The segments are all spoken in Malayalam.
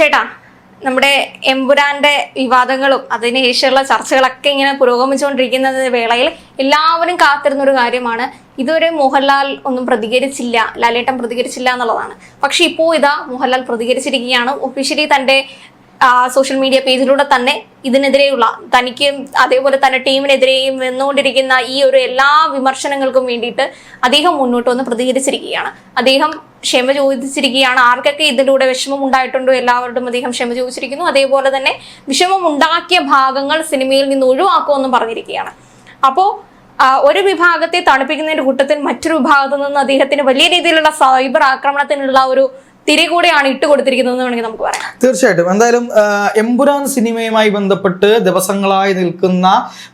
ചേട്ടാ നമ്മുടെ എമ്പുരാന്റെ വിവാദങ്ങളും അതിനുശേഷമുള്ള ചർച്ചകളൊക്കെ ഇങ്ങനെ പുരോഗമിച്ചുകൊണ്ടിരിക്കുന്ന വേളയിൽ എല്ലാവരും കാത്തിരുന്ന ഒരു കാര്യമാണ്. ഇതുവരെ മോഹൻലാൽ ഒന്നും പ്രതികരിച്ചില്ല ലാലേട്ടൻ പ്രതികരിച്ചില്ല എന്നുള്ളതാണ്. പക്ഷെ ഇപ്പോൾ ഇതാ മോഹൻലാൽ പ്രതികരിച്ചിരിക്കുകയാണ്. ഒഫീഷ്യലി തന്റെ സോഷ്യൽ മീഡിയ പേജിലൂടെ തന്നെ ഇതിനെതിരെയുള്ള തനിക്കും അതേപോലെ തന്നെ ടീമിനെതിരെയും വന്നുകൊണ്ടിരിക്കുന്ന ഈ ഒരു എല്ലാ വിമർശനങ്ങൾക്കും വേണ്ടിയിട്ട് അദ്ദേഹം മുന്നോട്ട് വന്ന് പ്രതികരിച്ചിരിക്കുകയാണ്. അദ്ദേഹം ക്ഷമ ചോദിച്ചിരിക്കുകയാണ്. ആർക്കൊക്കെ ഇതിലൂടെ വിഷമം ഉണ്ടായിട്ടുണ്ടോ എല്ലാവരോടും അദ്ദേഹം ക്ഷമ ചോദിച്ചിരിക്കുന്നു. അതേപോലെ തന്നെ വിഷമം ഉണ്ടാക്കിയ ഭാഗങ്ങൾ സിനിമയിൽ നിന്ന് ഒഴിവാക്കുമെന്നും പറഞ്ഞിരിക്കുകയാണ്. അപ്പോൾ ഒരു വിഭാഗത്തെ തണുപ്പിക്കുന്നതിന്റെ കൂട്ടത്തിൽ മറ്റൊരു വിഭാഗത്തു നിന്ന് അദ്ദേഹത്തിന് വലിയ രീതിയിലുള്ള സൈബർ ആക്രമണത്തിനുള്ള ഒരു തിരി കൂടെയാണ് ഇട്ട് കൊടുത്തിരിക്കുന്നത് വേണമെങ്കിൽ നമുക്ക് പറയാം. തീർച്ചയായിട്ടും. എന്തായാലും എമ്പുരാൻ സിനിമയുമായി ബന്ധപ്പെട്ട് ദിവസങ്ങളായി നിൽക്കുന്ന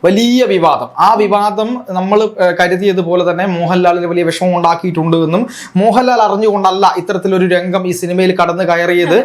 വലിയ വിവാദം. ആ വിവാദം നമ്മൾ കരുതിയതുപോലെ തന്നെ മോഹൻലാലിന് വലിയ വിഷമം ഉണ്ടാക്കിയിട്ടുണ്ട് എന്നും മോഹൻലാൽ അറിഞ്ഞുകൊണ്ടല്ല ഇത്തരത്തിലൊരു രംഗം ഈ സിനിമയിൽ കടന്നു കയറിയത്.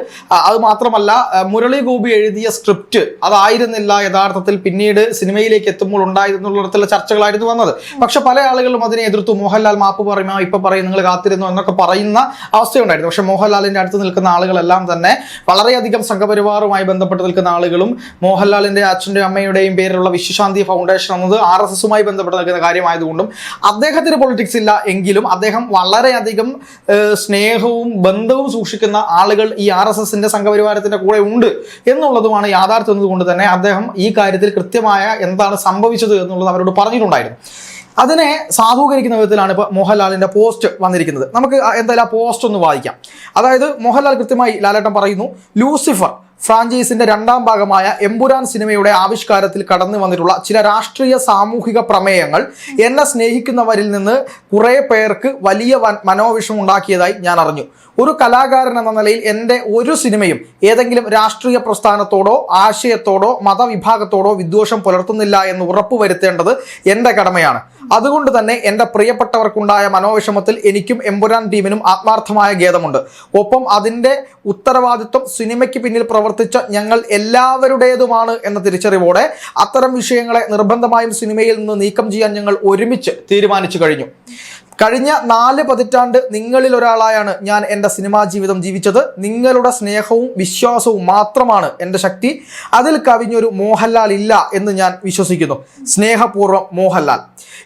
അത് മാത്രമല്ല മുരളി ഗോപി എഴുതിയ സ്ക്രിപ്റ്റ് അതായിരുന്നില്ല യഥാർത്ഥത്തിൽ പിന്നീട് സിനിമയിലേക്ക് എത്തുമ്പോൾ ഉണ്ടായിരുന്നുള്ള ചർച്ചകളായിരുന്നു വന്നത്. പക്ഷെ പല ആളുകളും അതിനെ എതിർത്തു. മോഹൻലാൽ മാപ്പ് പറയുമോ ഇപ്പൊ പറയും നിങ്ങൾ കാത്തിരുന്നു എന്നൊക്കെ പറയുന്ന അവസ്ഥയുണ്ടായിരുന്നു. പക്ഷെ മോഹൻലാലിന്റെ അടുത്ത് നിൽക്കുന്ന ആളുകളെല്ലാം തന്നെ വളരെയധികം സംഘപരിവാറുമായി ബന്ധപ്പെട്ട് നിൽക്കുന്ന ആളുകളും മോഹൻലാലിന്റെ അച്ഛന്റെയും അമ്മയുടെയും പേരിലുള്ള വിശ്വശാന്തി ഫൗണ്ടേഷൻ എന്നത് ആർ എസ് എസുമായി ബന്ധപ്പെട്ട് നിൽക്കുന്ന കാര്യമായതുകൊണ്ടും അദ്ദേഹത്തിന് പൊളിറ്റിക്സ് ഇല്ല എങ്കിലും അദ്ദേഹം വളരെയധികം സ്നേഹവും ബന്ധവും സൂക്ഷിക്കുന്ന ആളുകൾ ഈ ആർ എസ് എസിന്റെ സംഘപരിവാരത്തിന്റെ കൂടെ ഉണ്ട് എന്നുള്ളതുമാണ് യാഥാർത്ഥ്യം എന്നതുകൊണ്ട് തന്നെ അദ്ദേഹം ഈ കാര്യത്തിൽ കൃത്യമായ എന്താണ് സംഭവിച്ചത് എന്നുള്ളത് അവരോട് പറഞ്ഞിട്ടുണ്ടായിരുന്നു. അതിനെ സാധൂകരിക്കുന്ന വിധത്തിലാണ് ഇപ്പോൾ മോഹൻലാലിന്റെ പോസ്റ്റ് വന്നിരിക്കുന്നത്. നമുക്ക് എന്തായാലും ആ പോസ്റ്റ് ഒന്ന് വായിക്കാം. അതായത് മോഹൻലാൽ കൃത്യമായി ലാലേട്ടൻ പറയുന്നു ലൂസിഫർ ഫ്രാഞ്ചൈസിന്റെ രണ്ടാം ഭാഗമായ എമ്പുരാൻ സിനിമയുടെ ആവിഷ്കാരത്തിൽ കടന്നു വന്നിട്ടുള്ള ചില രാഷ്ട്രീയ സാമൂഹിക പ്രമേയങ്ങൾ എന്നെ സ്നേഹിക്കുന്നവരിൽ നിന്ന് കുറേ പേർക്ക് വലിയ മനോവിഷം ഉണ്ടാക്കിയതായി ഞാൻ അറിഞ്ഞു. ഒരു കലാകാരൻ എന്ന നിലയിൽ എന്റെ ഒരു സിനിമയും ഏതെങ്കിലും രാഷ്ട്രീയ പ്രസ്ഥാനത്തോടോ ആശയത്തോടോ മതവിഭാഗത്തോടോ വിദ്വേഷം പുലർത്തുന്നില്ല എന്ന് ഉറപ്പുവരുത്തേണ്ടത് എന്റെ കടമയാണ്. അതുകൊണ്ട് തന്നെ എന്റെ പ്രിയപ്പെട്ടവർക്കുണ്ടായ മനോവിഷമത്തിൽ എനിക്കും എമ്പുരാൻ ടീമിനും ആത്മാർത്ഥമായ ഖേദമുണ്ട്. ഒപ്പം അതിന്റെ ഉത്തരവാദിത്വം സിനിമയ്ക്ക് പിന്നിൽ പ്രവർത്തിച്ച ഞങ്ങൾ എല്ലാവരുടേതുമാണ് എന്ന തിരിച്ചറിവോടെ അത്തരം വിഷയങ്ങളെ നിർബന്ധമായും സിനിമയിൽ നിന്ന് നീക്കം ചെയ്യാൻ ഞങ്ങൾ ഒരുമിച്ച് തീരുമാനിച്ചു കഴിഞ്ഞു. കഴിഞ്ഞ നാല് പതിറ്റാണ്ട് നിങ്ങളിൽ ഒരാളായാണ് ഞാൻ എന്റെ സിനിമാ ജീവിതം ജീവിച്ചത്. നിങ്ങളുടെ സ്നേഹവും വിശ്വാസവും മാത്രമാണ് എന്റെ ശക്തി. അതിൽ കവിഞ്ഞൊരു മോഹൻലാൽ ഇല്ല എന്ന് ഞാൻ വിശ്വസിക്കുന്നു. സ്നേഹപൂർവം മോഹൻലാൽ.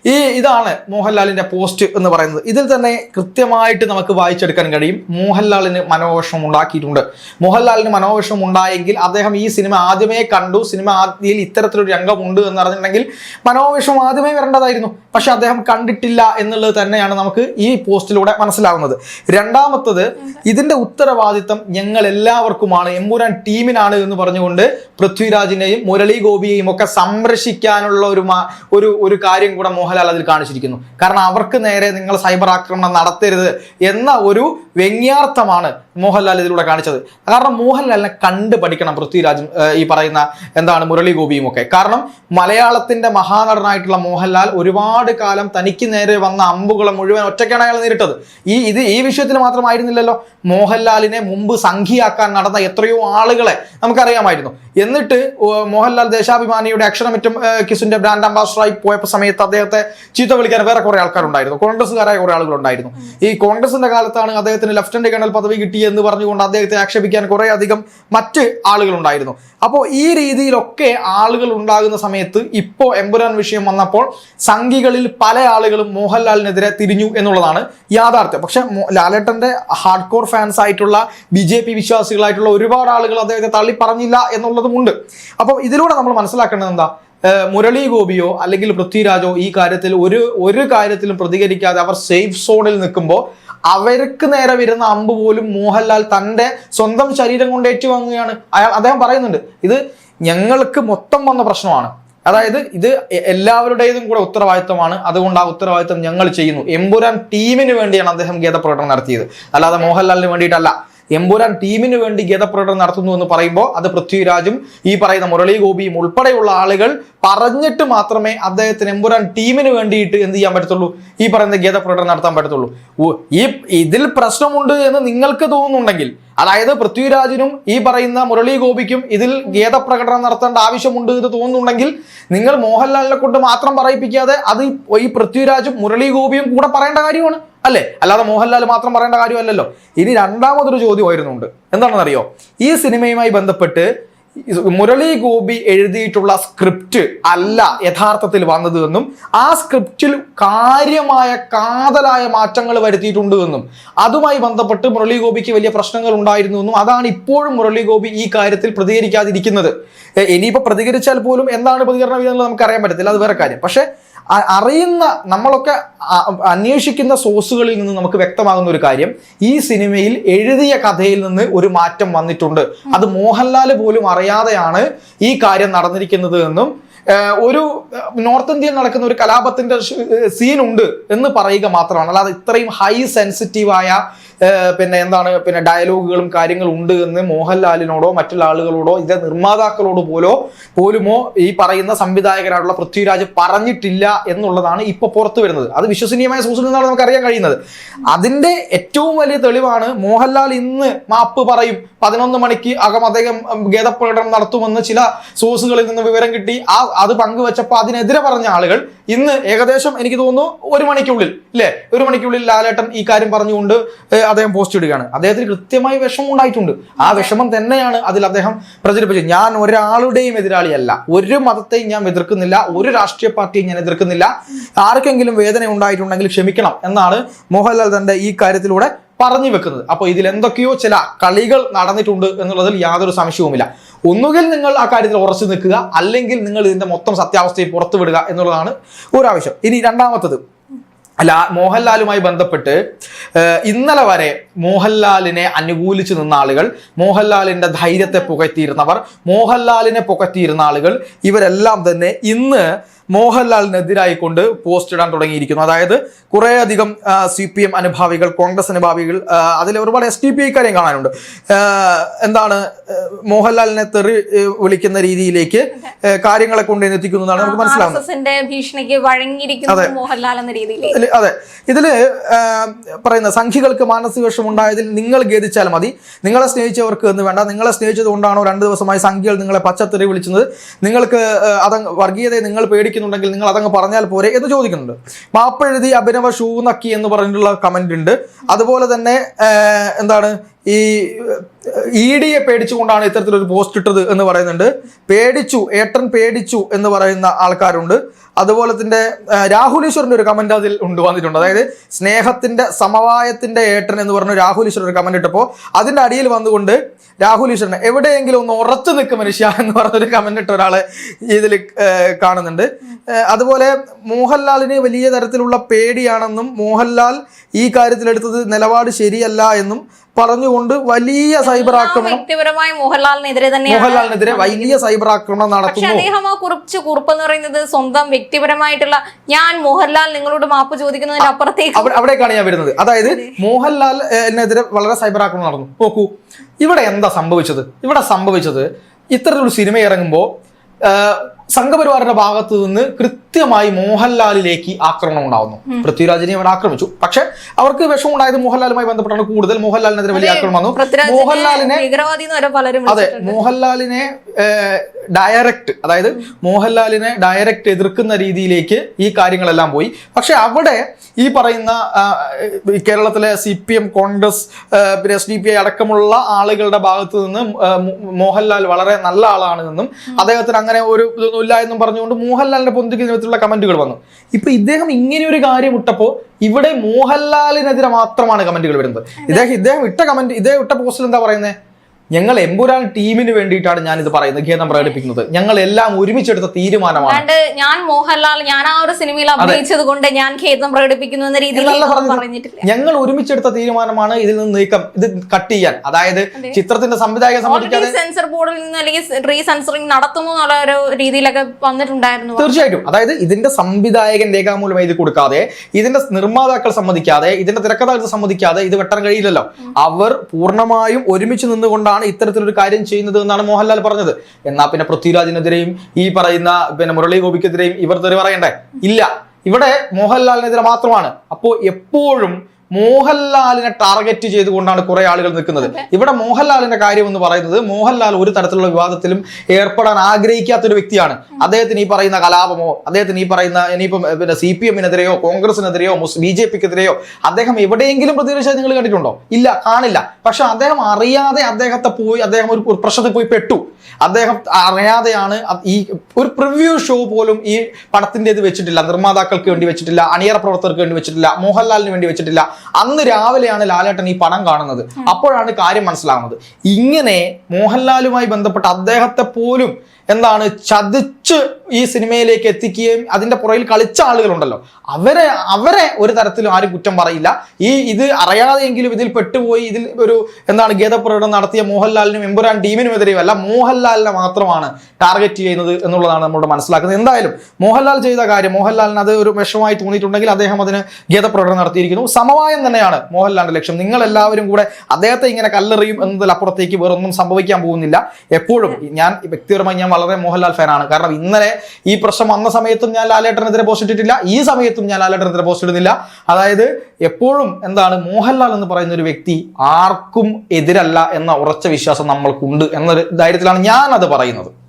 ഈ ഇതാണ് മോഹൻലാലിന്റെ പോസ്റ്റ് എന്ന് പറയുന്നത്. ഇതിൽ തന്നെ കൃത്യമായിട്ട് നമുക്ക് വായിച്ചെടുക്കാൻ കഴിയും. മോഹൻലാലിന് മനോവിഷം ഉണ്ടാക്കിയിട്ടുണ്ട്. മോഹൻലാലിന് മനോവിഷം ഉണ്ടായെങ്കിൽ അദ്ദേഹം ഈ സിനിമ ആദ്യമേ കണ്ടു. സിനിമ ആദ്യയിൽ ഇത്തരത്തിലൊരു രംഗമുണ്ട് എന്ന് അറിഞ്ഞിട്ടുണ്ടെങ്കിൽ മനോവിഷം ആദ്യമേ വരേണ്ടതായിരുന്നു. പക്ഷെ അദ്ദേഹം കണ്ടിട്ടില്ല എന്നുള്ളത് തന്നെയാണ് നമുക്ക് ഈ പോസ്റ്റിലൂടെ മനസ്സിലാവുന്നത്. രണ്ടാമത്തത് ഇതിന്റെ ഉത്തരവാദിത്തം ഞങ്ങൾ എല്ലാവർക്കുമാണ് എമ്പുരാൻ ടീമിനാണ് എന്ന് പറഞ്ഞുകൊണ്ട് പൃഥ്വിരാജിനെയും മുരളി ഗോപിയെയും ഒക്കെ സംരക്ഷിക്കാനുള്ള ഒരു ഒരു ഒരു കാര്യം കൂടെ മോഹൻലാൽ അതിൽ കാണിച്ചിരിക്കുന്നു. കാരണം അവർക്ക് നേരെ നിങ്ങൾ സൈബർ ആക്രമണം നടത്തരുത് എന്ന ഒരു വ്യംഗ്യാർത്ഥമാണ് മോഹൻലാൽ ഇതിലൂടെ കാണിച്ചത്. കാരണം മോഹൻലാലിനെ കണ്ട് പഠിക്കണം പൃഥ്വിരാജും ഈ പറയുന്ന എന്താണ് മുരളി ഗോപിയും ഒക്കെ കാരണം മലയാളത്തിന്റെ മഹാനടനായിട്ടുള്ള മോഹൻലാൽ ഒരുപാട് കാലം തനിക്ക് നേരെ വന്ന അമ്പുകളെ മുഴുവൻ ഒറ്റയ്ക്കാണ് അയാൾ നേരിട്ടത്. ഈ ഇത് ഈ വിഷയത്തിൽ മാത്രമായിരുന്നില്ലല്ലോ. മോഹൻലാലിനെ മുമ്പ് സംഘിയാക്കാൻ നടന്ന എത്രയോ ആളുകളെ നമുക്കറിയാമായിരുന്നു. എന്നിട്ട് മോഹൻലാൽ ദേശാഭിമാനിയുടെ അക്ഷരമിറ്റം കിസിന്റെ ബ്രാൻഡ് അംബാസഡറായി പോയ സമയത്ത് അദ്ദേഹത്തെ ചീത്ത വിളിക്കാൻ വേറെ കുറെ ആൾക്കാരുണ്ടായിരുന്നു. കോൺഗ്രസ്സുകാരായ കുറെ ആളുകളുണ്ടായിരുന്നു. ഈ കോൺഗ്രസിന്റെ കാലത്താണ് അദ്ദേഹത്തിന് ലഫ്റ്റനന്റ് കേണൽ പദവി കിട്ടിയെന്ന് പറഞ്ഞുകൊണ്ട് അദ്ദേഹത്തെ ആക്ഷേപിക്കാൻ കുറേ അധികം മറ്റ് ആളുകളുണ്ടായിരുന്നു. അപ്പോൾ ഈ രീതിയിലൊക്കെ ആളുകൾ ഉണ്ടാകുന്ന സമയത്ത് ഇപ്പോൾ എമ്പുരാൻ വിഷയം വന്നപ്പോൾ സംഘികളിൽ പല ആളുകളും മോഹൻലാലിനെതിരെ തിരിഞ്ഞു എന്നുള്ളതാണ് യാഥാർത്ഥ്യം. പക്ഷെ ലാലേട്ടന്റെ ഹാർഡ് കോർ ഫാൻസ് ആയിട്ടുള്ള ബി ജെ പി വിശ്വാസികളായിട്ടുള്ള ഒരുപാട് ആളുകൾ അദ്ദേഹത്തെ തള്ളി പറഞ്ഞില്ല എന്നുള്ളതുമുണ്ട്. അപ്പോൾ ഇതിലൂടെ നമ്മൾ മനസ്സിലാക്കേണ്ടത് എന്താ? മുരളി ഗോപിയോ അല്ലെങ്കിൽ പൃഥ്വിരാജോ ഈ കാര്യത്തിൽ ഒരു ഒരു കാര്യത്തിലും പ്രതികരിക്കാതെ അവർ സേഫ് സോണിൽ നിൽക്കുമ്പോൾ അവർക്ക് നേരെ വരുന്ന അമ്പ് പോലും മോഹൻലാൽ തന്റെ സ്വന്തം ശരീരം കൊണ്ട് ഏറ്റുവാങ്ങുകയാണ്. അയാൾ അദ്ദേഹം പറയുന്നുണ്ട് ഇത് ഞങ്ങൾക്ക് മൊത്തം വന്ന പ്രശ്നമാണ്. അതായത് ഇത് എല്ലാവരുടേതും കൂടെ ഉത്തരവാദിത്വമാണ്. അതുകൊണ്ട് ആ ഉത്തരവാദിത്വം ഞങ്ങൾ ചെയ്യുന്നു. എമ്പുരാൻ ടീമിന് വേണ്ടിയാണ് അദ്ദേഹം ഗീതപ്രകടനം നടത്തിയത്. അല്ലാതെ മോഹൻലാലിന് വേണ്ടിയിട്ടല്ല. എമ്പുരാൻ ടീമിന് വേണ്ടി ഗീതപ്രകടനം നടത്തുന്നു എന്ന് പറയുമ്പോൾ അത് പൃഥ്വിരാജും ഈ പറയുന്ന മുരളി ഗോപിയും ഉൾപ്പെടെയുള്ള ആളുകൾ പറഞ്ഞിട്ട് മാത്രമേ അദ്ദേഹത്തിന് എമ്പുരാൻ ടീമിന് വേണ്ടിയിട്ട് എന്ത് ചെയ്യാൻ പറ്റത്തുള്ളൂ? ഈ പറയുന്ന ഗീതപ്രകടനം നടത്താൻ പറ്റത്തുള്ളൂ. ഈ ഇതിൽ പ്രശ്നമുണ്ട് എന്ന് നിങ്ങൾക്ക് തോന്നുന്നുണ്ടെങ്കിൽ അതായത് പൃഥ്വിരാജിനും ഈ പറയുന്ന മുരളി ഗോപിക്കും ഇതിൽ ഗേദപ്രകടനം നടത്തേണ്ട ആവശ്യമുണ്ട് എന്ന് തോന്നുന്നുണ്ടെങ്കിൽ നിങ്ങൾ മോഹൻലാലിനെ കൊണ്ട് മാത്രം പറയിപ്പിക്കാതെ അത് ഈ പൃഥ്വിരാജും മുരളി ഗോപിയും കൂടെ പറയേണ്ട കാര്യമാണ് അല്ലേ? അല്ലാതെ മോഹൻലാൽ മാത്രം പറയേണ്ട കാര്യമല്ലല്ലോ. ഇനി രണ്ടാമതൊരു ചോദ്യം വരുന്നുണ്ട് എന്താണെന്നറിയോ? ഈ സിനിമയുമായി ബന്ധപ്പെട്ട് മുരളി ഗോപി എഴുതിയിട്ടുള്ള സ്ക്രിപ്റ്റ് അല്ല യഥാർത്ഥത്തിൽ വന്നത് എന്നും ആ സ്ക്രിപ്റ്റിൽ കാര്യമായ കാതലായ മാറ്റങ്ങൾ വരുത്തിയിട്ടുണ്ട് എന്നും അതുമായി ബന്ധപ്പെട്ട് മുരളി ഗോപിക്ക് വലിയ പ്രശ്നങ്ങൾ ഉണ്ടായിരുന്നു എന്നും അതാണ് ഇപ്പോഴും മുരളി ഗോപി ഈ കാര്യത്തിൽ പ്രതികരിക്കാതിരിക്കുന്നത്. ഇനിയിപ്പോൾ ഇനിയിപ്പോ പ്രതികരിച്ചാൽ പോലും എന്താണ് പ്രതികരണം എന്നുള്ളത് നമുക്ക് അറിയാൻ പറ്റത്തില്ല അത് വേറെ കാര്യം. പക്ഷെ അറിയുന്ന നമ്മളൊക്കെ അന്വേഷിക്കുന്ന സോഴ്സുകളിൽ നിന്ന് നമുക്ക് വ്യക്തമാകുന്ന ഒരു കാര്യം ഈ സിനിമയിൽ എഴുതിയ കഥയിൽ നിന്ന് ഒരു മാറ്റം വന്നിട്ടുണ്ട്. അത് മോഹൻലാൽ പോലും അറിയാതെയാണ് ഈ കാര്യം നടന്നിരിക്കുന്നത് എന്നും ഒരു നോർത്ത് ഇന്ത്യയിൽ നടക്കുന്ന ഒരു കലാപത്തിന്റെ സീനുണ്ട് എന്ന് പറയുക മാത്രമാണ്. അല്ലാതെ ഇത്രയും ഹൈ സെൻസിറ്റീവായ പിന്നെ എന്താണ് പിന്നെ ഡയലോഗുകളും കാര്യങ്ങളും ഉണ്ട് എന്ന് മോഹൻലാലിനോടോ മറ്റുള്ള ആളുകളോടോ ഇതിന്റെ നിർമ്മാതാക്കളോട് പോലോ പോലുമോ ഈ പറയുന്ന സംവിധായകനായിട്ടുള്ള പൃഥ്വിരാജ് പറഞ്ഞിട്ടില്ല എന്നുള്ളതാണ് ഇപ്പൊ പുറത്തു വരുന്നത്. അത് വിശ്വസനീയമായ സോഴ്സിൽ നിന്നാണ് നമുക്ക് അറിയാൻ കഴിയുന്നത്. അതിന്റെ ഏറ്റവും വലിയ തെളിവാണ് മോഹൻലാൽ ഇന്ന് മാപ്പ് പറയും. പതിനൊന്ന് മണിക്ക് അകം അദ്ദേഹം ഖേദപ്രകടനം നടത്തുമെന്ന് ചില സോഴ്സുകളിൽ നിന്ന് വിവരം കിട്ടി. ആ അത് പങ്കുവച്ചപ്പോൾ അതിനെതിരെ പറഞ്ഞ ആളുകൾ ഇന്ന് ഏകദേശം എനിക്ക് തോന്നുന്നു ഒരു മണിക്കുള്ളിൽ അല്ലേ ഒരു മണിക്കുള്ളിൽ ലാലേട്ടൻ ഈ കാര്യം പറഞ്ഞുകൊണ്ട് അദ്ദേഹം പോസ്റ്റ് ഇടുകയാണ്. അദ്ദേഹത്തിന് കൃത്യമായി വിഷമം ഉണ്ടായിട്ടുണ്ട്. ആ വിഷമം തന്നെയാണ് അതിൽ അദ്ദേഹം പ്രചരിപ്പിച്ചത്. ഞാൻ ഒരാളുടെയും എതിരാളിയല്ല. ഒരു മതത്തെയും ഞാൻ എതിർക്കുന്നില്ല. ഒരു രാഷ്ട്രീയ പാർട്ടിയും ഞാൻ എതിർക്കുന്നില്ല. ആർക്കെങ്കിലും വേദന ഉണ്ടായിട്ടുണ്ടെങ്കിൽ ക്ഷമിക്കണം എന്നാണ് മോഹൻലാൽ തന്റെ ഈ കാര്യത്തിലൂടെ പറഞ്ഞു വെക്കുന്നത്. അപ്പോൾ ഇതിൽ എന്തൊക്കെയോ ചില കളികൾ നടന്നിട്ടുണ്ട് എന്നുള്ളതിൽ യാതൊരു സംശയവുമില്ല. ഒന്നുകിൽ നിങ്ങൾ ആ കാര്യത്തിൽ ഉറച്ചു നിൽക്കുക. അല്ലെങ്കിൽ നിങ്ങൾ ഇതിന്റെ മൊത്തം സത്യാവസ്ഥയെ പുറത്തുവിടുക എന്നുള്ളതാണ് ഒരാവശ്യം. ഇനി രണ്ടാമത്തത്. അല്ല മോഹൻലാലുമായി ബന്ധപ്പെട്ട് ഇന്നലെ വരെ മോഹൻലാലിനെ അനുകൂലിച്ച് നിന്ന ആളുകൾ മോഹൻലാലിന്റെ ധൈര്യത്തെ പുകഴ്ത്തിയിരുന്നവർ മോഹൻലാലിനെ പുകഴ്ത്തിയിരുന്ന ആളുകൾ ഇവരെല്ലാം തന്നെ ഇന്ന് മോഹൻലാലിനെതിരായിക്കൊണ്ട് പോസ്റ്റ് ഇടാൻ തുടങ്ങിയിരിക്കുന്നു. അതായത് കുറേയധികം സി പി എം അനുഭാവികൾ കോൺഗ്രസ് അനുഭാവികൾ അതിൽ ഒരുപാട് എസ് ടി പി ഐക്കാരെയും കാണാനുണ്ട്. എന്താണ് മോഹൻലാലിനെ തെറി വിളിക്കുന്ന രീതിയിലേക്ക് കാര്യങ്ങളെ കൊണ്ട് എന്നാണ് നമുക്ക് മനസ്സിലാവുന്നത്. അതെ. ഇതിൽ പറയുന്ന സംഖ്യകൾക്ക് മാനസിക വിഷം ഉണ്ടായതിൽ നിങ്ങൾ ഖേദിച്ചാൽ മതി. നിങ്ങളെ സ്നേഹിച്ചവർക്ക് എന്ന് വേണ്ട. നിങ്ങളെ സ്നേഹിച്ചത് കൊണ്ടാണോ രണ്ട് ദിവസമായി സംഖ്യകൾ നിങ്ങളെ പച്ചത്തെറി വിളിച്ചത്? നിങ്ങൾക്ക് അത് വർഗീയതയെ നിങ്ങൾ പേടിക്കുന്നുണ്ടെങ്കിൽ നിങ്ങൾ അതങ്ങ് പറഞ്ഞാൽ പോരെ എന്ന് ചോദിക്കുന്നുണ്ട്. മാപ്പെഴുതി അഭിനവ ഷൂ നക്കി എന്ന് പറഞ്ഞിട്ടുള്ള കമന്റ് ഉണ്ട്. അതുപോലെ തന്നെ എന്താണ് ഈ ഇ ഡിയെ പേടിച്ചുകൊണ്ടാണ് ഇത്തരത്തിലൊരു പോസ്റ്റ് ഇട്ടത് എന്ന് പറയുന്നുണ്ട്. പേടിച്ചു ഏട്ടൻ പേടിച്ചു എന്ന് പറയുന്ന ആൾക്കാരുണ്ട്. അതുപോലെ തന്നെ രാഹുൽ ഒരു കമന്റ് അതിൽ ഉണ്ട് വന്നിട്ടുണ്ട്. അതായത് സ്നേഹത്തിന്റെ സമവായത്തിന്റെ ഏട്ടൻ എന്ന് പറഞ്ഞ രാഹുൽ ഒരു കമന്റ് ഇട്ടപ്പോൾ അതിന്റെ അടിയിൽ വന്നുകൊണ്ട് രാഹുൽ ഈശ്വരനെ എവിടെയെങ്കിലും ഒന്ന് ഉറച്ചു നിൽക്കും മനുഷ്യ എന്ന് പറഞ്ഞൊരു കമന്റ് ഇട്ട ഒരാളെ ഇതിൽ കാണുന്നുണ്ട്. അതുപോലെ മോഹൻലാലിന് വലിയ തരത്തിലുള്ള പേടിയാണെന്നും മോഹൻലാൽ ഈ കാര്യത്തിലെടുത്തത് നിലപാട് ശരിയല്ല എന്നും പറഞ്ഞുകൊണ്ട് വലിയ സൈബർ ആക്രമണം. വ്യക്തിപരമായി മോഹൻലാലിനെതിരെ തന്നെ മോഹൻലാലിനെതിരെ വലിയ സൈബർ ആക്രമണം നടത്തുന്നു അദ്ദേഹം ആ കുറിച്ച് കുറിപ്പ് എന്ന് പറയുന്നത് സ്വന്തം വ്യക്തിപരമായിട്ടുള്ള ഞാൻ മോഹൻലാൽ നിങ്ങളോട് മാപ്പ് ചോദിക്കുന്നതിന് അപ്പുറത്തേക്ക് അവിടെ അവിടേക്കാണ് ഞാൻ വരുന്നത്. അതായത് മോഹൻലാൽ എന്നെതിരെ വളരെ സൈബർ ആക്രമണം നടന്നു. നോക്കൂ ഇവിടെ എന്താ സംഭവിച്ചത്? ഇവിടെ സംഭവിച്ചത് ഇത്തരത്തിലൊരു സിനിമ ഇറങ്ങുമ്പോൾ സംഘപരിവാറിന്റെ ഭാഗത്ത് നിന്ന് കൃത്യമായി മോഹൻലാലിലേക്ക് ആക്രമണം ഉണ്ടാവുന്നു. പൃഥ്വിരാജിനെ അവർ ആക്രമിച്ചു. പക്ഷെ അവർക്ക് വിഷമം ഉണ്ടായത് മോഹൻലാലുമായി ബന്ധപ്പെട്ടാണ് കൂടുതൽ മോഹൻലാലിനെതിരെ വലിയ ആക്രമണം വന്നു. മോഹൻലാലിനെ അതെ മോഹൻലാലിനെ ഡയറക്റ്റ് അതായത് മോഹൻലാലിനെ ഡയറക്റ്റ് എതിർക്കുന്ന രീതിയിലേക്ക് ഈ കാര്യങ്ങളെല്ലാം പോയി. പക്ഷെ അവിടെ ഈ പറയുന്ന കേരളത്തിലെ സി പി എം കോൺഗ്രസ് പിന്നെ എസ് ഡി പി ഐ അടക്കമുള്ള ആളുകളുടെ ഭാഗത്ത് നിന്ന് മോഹൻലാൽ വളരെ നല്ല ആളാണ് എന്നും അദ്ദേഹത്തിന് അങ്ങനെ ഒരു ഇതൊന്നും ഇല്ല എന്നും പറഞ്ഞുകൊണ്ട് മോഹൻലാലിന്റെ പൊന്തിക്കുന്ന വിധത്തിലുള്ള കമന്റുകൾ വന്നു. ഇപ്പൊ ഇദ്ദേഹം ഇങ്ങനെ ഒരു കാര്യം ഇട്ടപ്പോ ഇവിടെ മോഹൻലാലിനെതിരെ മാത്രമാണ് കമന്റുകൾ വരുന്നത്. ഇദ്ദേഹം ഇദ്ദേഹം ഇട്ട കമന്റ് ഇദ്ദേഹം ഇട്ട പോസ്റ്റിൽ എന്താ പറയുന്നത് ഞങ്ങൾ എമ്പുരാൻ ടീമിന് വേണ്ടിയിട്ടാണ് ഞാൻ ഇത് പറയുന്നത് ഖേദം പ്രകടിപ്പിക്കുന്നത്. ഞങ്ങൾ എല്ലാം ഒരുമിച്ചെടുത്ത തീരുമാനമാണ്. ഞാൻ മോഹൻലാൽ ഞാൻ ആ ഒരു സിനിമയിൽ അഭിനയിച്ചത് കൊണ്ട് ഞാൻ ഖേദം പ്രകടിപ്പിക്കുന്നു എന്ന രീതിയിൽ ഞങ്ങൾ ഒരുമിച്ചെടുത്ത തീരുമാനമാണ് ഇതിൽ നിന്ന് നീക്കം ഇത് കട്ട് ചെയ്യാൻ. അതായത് ചിത്രത്തിന്റെ സംവിധായകൻ സെൻസർ ബോർഡിൽ നിന്ന് അല്ലെങ്കിൽ റീ നടത്തുന്നു എന്നുള്ള ഒരു രീതിയിലൊക്കെ വന്നിട്ടുണ്ടായിരുന്നു. തീർച്ചയായിട്ടും. അതായത് ഇതിന്റെ സംവിധായകൻ രേഖാമൂലം എഴുതി കൊടുക്കാതെ ഇതിന്റെ നിർമ്മാതാക്കൾ സമ്മതിക്കാതെ ഇതിന്റെ തിരക്കഥാകൾ സമ്മതിക്കാതെ ഇത് വെട്ടാൻ കഴിയില്ലല്ലോ. അവർ പൂർണമായും ഒരുമിച്ച് നിന്നുകൊണ്ടാണ് ഇത്തരത്തിലൊരു കാര്യം ചെയ്യുന്നത് എന്നാണ് മോഹൻലാൽ പറഞ്ഞത്. എന്നാ പിന്നെ പൃഥ്വിരാജിനെതിരെയും ഈ പറയുന്ന പിന്നെ മുരളി ഗോപിക്കെതിരെയും ഇവർ തെറി പറയണ്ടേ? ഇല്ല. ഇവിടെ മോഹൻലാലിനെതിരെ മാത്രമാണ്. അപ്പോൾ എപ്പോഴും മോഹൻലാലിനെ ടാർഗറ്റ് ചെയ്തുകൊണ്ടാണ് കുറെ ആളുകൾ നിൽക്കുന്നത്. ഇവിടെ മോഹൻലാലിന്റെ കാര്യം എന്ന് പറയുന്നത് മോഹൻലാൽ ഒരു തരത്തിലുള്ള വിവാദത്തിലും ഏർപ്പെടാൻ ആഗ്രഹിക്കാത്ത ഒരു വ്യക്തിയാണ് അദ്ദേഹത്തിന് ഈ പറയുന്ന കലാപമോ അദ്ദേഹത്തിന് ഈ പറയുന്ന ഇനിയിപ്പം പിന്നെ സി പി എമ്മിനെതിരെയോ കോൺഗ്രസിനെതിരെയോ ബി ജെ പിക്കെതിരെയോ അദ്ദേഹം എവിടെയെങ്കിലും പ്രതികരിച്ചത് നിങ്ങൾ കണ്ടിട്ടുണ്ടോ? ഇല്ല കാണില്ല. പക്ഷെ അദ്ദേഹം അറിയാതെ അദ്ദേഹത്തെ പോയി അദ്ദേഹം ഒരു ഒരു പ്രശ്നത്തിൽ പോയി പെട്ടു. അദ്ദേഹം അറിയാതെയാണ് ഈ ഒരു പ്രിവ്യൂ ഷോ പോലും ഈ പടത്തിന്റെ ഇത് വെച്ചിട്ടില്ല നിർമ്മാതാക്കൾക്ക് വേണ്ടി വെച്ചിട്ടില്ല അണിയറ പ്രവർത്തകർക്ക് വേണ്ടി വെച്ചിട്ടില്ല മോഹൻലാലിന് വേണ്ടി വെച്ചിട്ടില്ല. അന്ന് രാവിലെയാണ് ലാലേട്ടൻ ഈ പണം കാണുന്നത്. അപ്പോഴാണ് കാര്യം മനസ്സിലാവുന്നത്. ഇങ്ങനെ മോഹൻലാലുമായി ബന്ധപ്പെട്ട അദ്ദേഹത്തെ പോലും എന്താണ് ചതിച്ച് ഈ സിനിമയിലേക്ക് എത്തിക്കുകയും അതിന്റെ പുറയിൽ കളിച്ച ആളുകളുണ്ടല്ലോ. അവരെ അവരെ ഒരു തരത്തിലും ആരും കുറ്റം പറയില്ല. ഈ ഇത് അറിയാതെയെങ്കിലും ഇതിൽ പെട്ടുപോയി ഇതിൽ ഒരു എന്താണ് ഗീതപ്രകടനം നടത്തിയ മോഹൻലാലിനും എമ്പുരാൻ ടീമിനുമെതിരെയും അല്ല മോഹൻലാലിനെ മാത്രമാണ് ടാർഗറ്റ് ചെയ്യുന്നത് എന്നുള്ളതാണ് നമ്മൾ മനസ്സിലാക്കുന്നത്. എന്തായാലും മോഹൻലാൽ ചെയ്ത കാര്യം മോഹൻലാലിന് അത് ഒരു വിഷമമായി തോന്നിയിട്ടുണ്ടെങ്കിൽ അദ്ദേഹം അതിന് ഗീതപ്രകടനം നടത്തിയിരിക്കുന്നു. സമവായം തന്നെയാണ് മോഹൻലാലിന്റെ ലക്ഷ്യം. നിങ്ങൾ എല്ലാവരും കൂടെ അദ്ദേഹത്തെ ഇങ്ങനെ കല്ലെറിയും എന്നതിൽ അപ്പുറത്തേക്ക് വേറൊന്നും സംഭവിക്കാൻ പോകുന്നില്ല. എപ്പോഴും ഞാൻ വ്യക്തിപരമായി ഞാൻ വളരെ മോഹൻലാൽ ഫാനാണ്. കാരണം ഇന്നലെ ഈ പ്രശ്നം വന്ന സമയത്തും ഞാൻ ലാലേട്ടനെതിരെ പോസ്റ്റ് ഇട്ടിട്ടില്ല. ഈ സമയത്തും ഞാൻ ലാലേട്ടനെതിരെ പോസ്റ്റ് ഇടുന്നില്ല. അതായത് എപ്പോഴും എന്താണ് മോഹൻലാൽ എന്ന് പറയുന്ന ഒരു വ്യക്തി ആർക്കും എതിരല്ല എന്ന ഉറച്ച വിശ്വാസം നമ്മൾക്കുണ്ട് എന്നൊരു ധൈര്യത്തിലാണ് ഞാൻ അത് പറയുന്നത്.